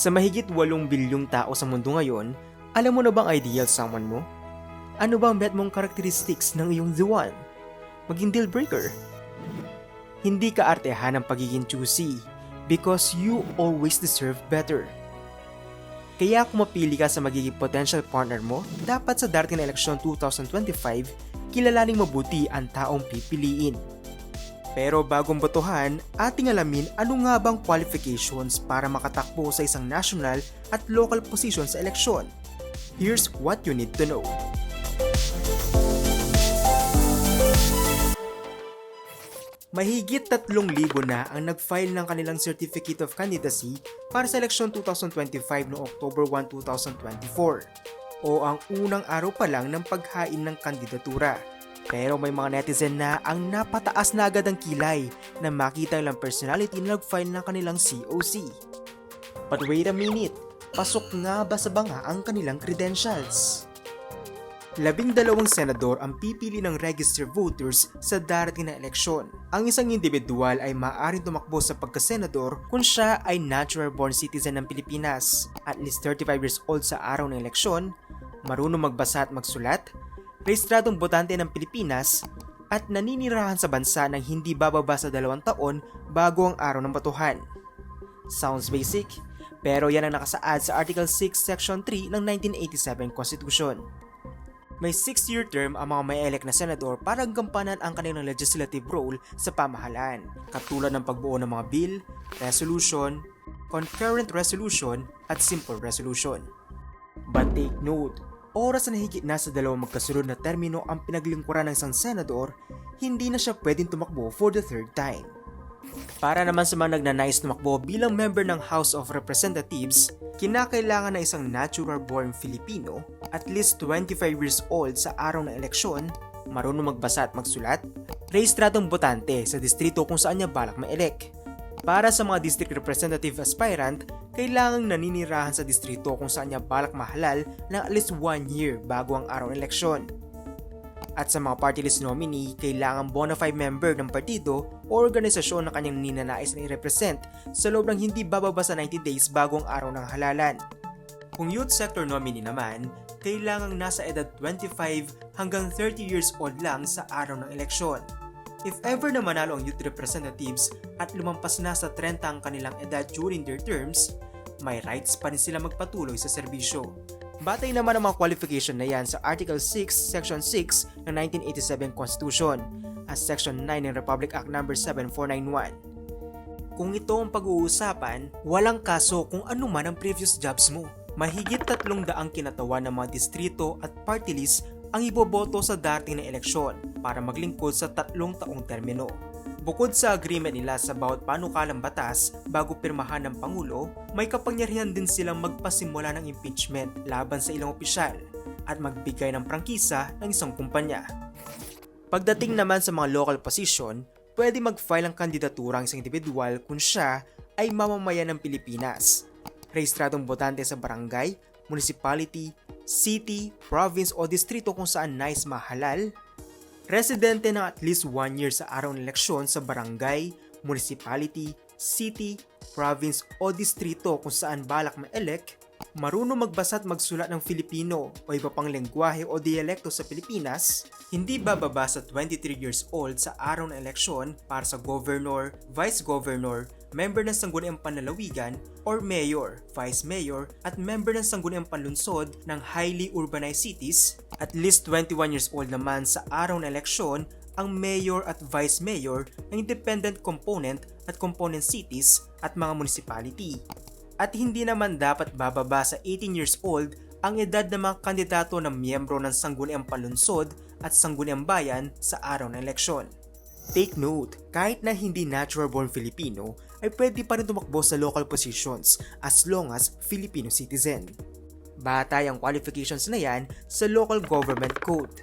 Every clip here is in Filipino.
Sa mahigit 8 bilyong tao sa mundo ngayon, alam mo na bang ideal someone mo? Ano bang bet mong characteristics ng iyong the one? Maging deal breaker? Hindi ka artehan ng pagiging choosy because you always deserve better. Kaya kung mapili ka sa magiging potential partner mo, dapat sa darating na eleksyon 2025, kilalaning mabuti ang taong pipiliin. Pero bagong botohan, ating alamin ano nga bang qualifications para makatakbo sa isang national at local position sa eleksyon. Here's what you need to know. Mahigit 3,000 na ang nag-file ng kanilang Certificate of Candidacy para sa eleksyon 2025 noong October 1, 2024 o ang unang araw pa lang ng paghain ng kandidatura. Pero may mga netizen na ang napataas na agad ang kilay na makita lang personality na nag-file ng kanilang COC. But wait a minute, pasok nga ba sa banga ang kanilang credentials? Labing dalawang senador ang pipili ng registered voters sa darating na eleksyon. Ang isang individual ay maaaring tumakbo sa pagkasenador kung siya ay natural born citizen ng Pilipinas, at least 35 years old sa araw ng eleksyon, marunong magbasa at magsulat, rehistradong botante ng Pilipinas, at naninirahan sa bansa ng hindi bababa sa dalawang taon bago ang araw ng batuhan. Sounds basic, pero yan ang nakasaad sa Article 6 Section 3 ng 1987 Constitution. May 6-year term ang mga may elect na senador para gampanan ang kanilang legislative role sa pamahalaan, katulad ng pagbuo ng mga bill, resolution, concurrent resolution, at simple resolution. But take note, oras na higit na sa dalawang magkasunod na termino ang pinaglingkuran ng isang senador, hindi na siya pwedeng tumakbo for the third time. Para naman sa mga nagnanais tumakbo bilang member ng House of Representatives, kinakailangan na isang natural-born Filipino, at least 25 years old sa araw ng eleksyon, marunong magbasa at magsulat, rehistradong botante sa distrito kung saan niya balak ma-elect. Para sa mga district representative aspirant, kailangang naninirahan sa distrito kung saan niya balak mahalal ng at least 1 year bago ang araw ng eleksyon. At sa mga party list nominee, kailangan bona fide member ng partido o organisasyon na kanyang ninanais na i-represent sa loob ng hindi bababa sa 90 days bago ang araw ng halalan. Kung youth sector nominee naman, kailangang nasa edad 25 hanggang 30 years old lang sa araw ng eleksyon. If ever na manalo ang youth representatives at lumampas na sa 30 ang kanilang edad during their terms, may rights pa rin sila magpatuloy sa serbisyo. Batay naman ang mga qualification na yan sa Article 6, Section 6 ng 1987 Constitution at Section 9 ng Republic Act No. 7491. Kung ito ang pag-uusapan, walang kaso kung ano man ang previous jobs mo. Mahigit tatlong daang kinatawan ng mga distrito at party list ang iboboto sa dating na eleksyon para maglingkod sa tatlong taong termino. Bukod sa agreement nila sa bawat panukalang batas bago pirmahan ng Pangulo, may kapangyarihan din silang magpasimula ng impeachment laban sa ilang opisyal at magbigay ng prangkisa ng isang kumpanya. Pagdating naman sa mga local position, pwede mag-file ang kandidatura ang isang individual kung siya ay mamamayan ng Pilipinas. Rehistradong botante sa barangay, municipality, city, province o distrito kung saan nais mahalal, residente ng at least 1 year sa araw ng eleksyon sa barangay, municipality, city, province o distrito kung saan balak ma-elect, marunong magbasa at magsulat ng Filipino o iba pang lengguwahe o dialekto sa Pilipinas, hindi bababa sa 23 years old sa araw ng eleksyon para sa governor, vice governor, member ng Sangguniang Panlalawigan or mayor, vice mayor at member ng Sangguniang Panlunsod ng highly urbanized cities, at least 21 years old naman sa araw ng eleksyon ang mayor at vice mayor ng independent component at component cities at mga municipality. At hindi naman dapat bababa sa 18 years old ang edad ng mga kandidato ng miyembro ng Sangguniang Panlunsod at Sangguniang Bayan sa araw ng eleksyon. Take note, kahit na hindi natural born Filipino, ay pwede pa rin tumakbo sa local positions as long as Filipino citizen. Batay ang qualifications na yan sa local government code.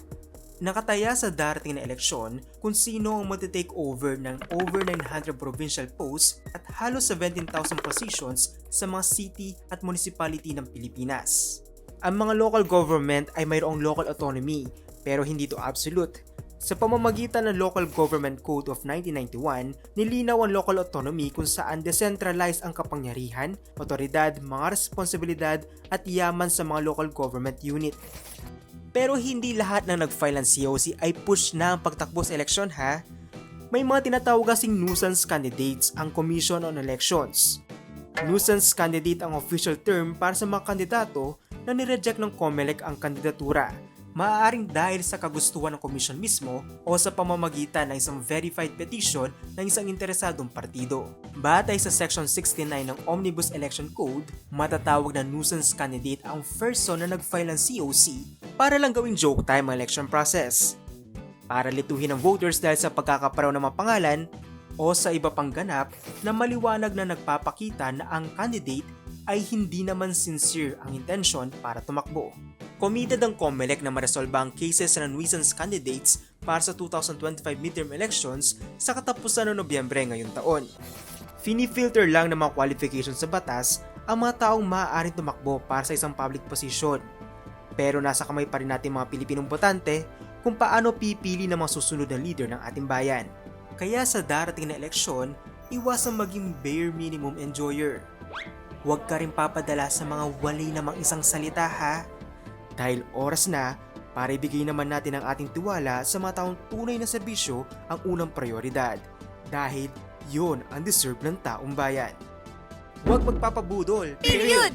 Nakataya sa darating na eleksyon kung sino ang mag-take over ng over 900 provincial posts at halos 17,000 positions sa mga city at municipality ng Pilipinas. Ang mga local government ay mayroong local autonomy pero hindi ito absolute. Sa pamamagitan ng Local Government Code of 1991, nilinaw ang local autonomy kung saan decentralized ang kapangyarihan, otoridad, mga responsibilidad at yaman sa mga local government unit. Pero hindi lahat ng nag-file ng COC ay push na ang pagtakbo sa eleksyon ha. May mga tinatawag kasing nuisance candidates ang Commission on Elections. Nuisance candidate ang official term para sa mga kandidato na nireject ng COMELEC ang kandidatura. Maaaring dahil sa kagustuhan ng komisyon mismo o sa pamamagitan ng isang verified petition ng isang interesadong partido. Batay sa Section 69 ng Omnibus Election Code, matatawag na nuisance candidate ang person na nag-file ng COC para lang gawing joke time ang election process. Para lituhin ang voters dahil sa pagkakaparaw ng mga pangalan o sa iba pang ganap na maliwanag na nagpapakita na ang candidate ay hindi naman sincere ang intensyon para tumakbo. Committed ang COMELEC na maresolba ang cases ng nuisance candidates para sa 2025 midterm elections sa katapusan ng Nobyembre ngayong taon. Fini-filter lang ng mga qualifications sa batas ang mga taong maaaring tumakbo para sa isang public position. Pero nasa kamay pa rin natin mga Pilipinong botante kung paano pipili ng mga susunod na leader ng ating bayan. Kaya sa darating na eleksyon, iwasang maging bare minimum enjoyer. Huwag ka rin papadala sa mga wali namang isang salita ha. Dahil oras na para ibigay naman natin ang ating tiwala sa mga taong tunay na serbisyo ang unang prioridad. Dahil yon ang deserve ng taong bayan. Huwag magpapabudol. Period!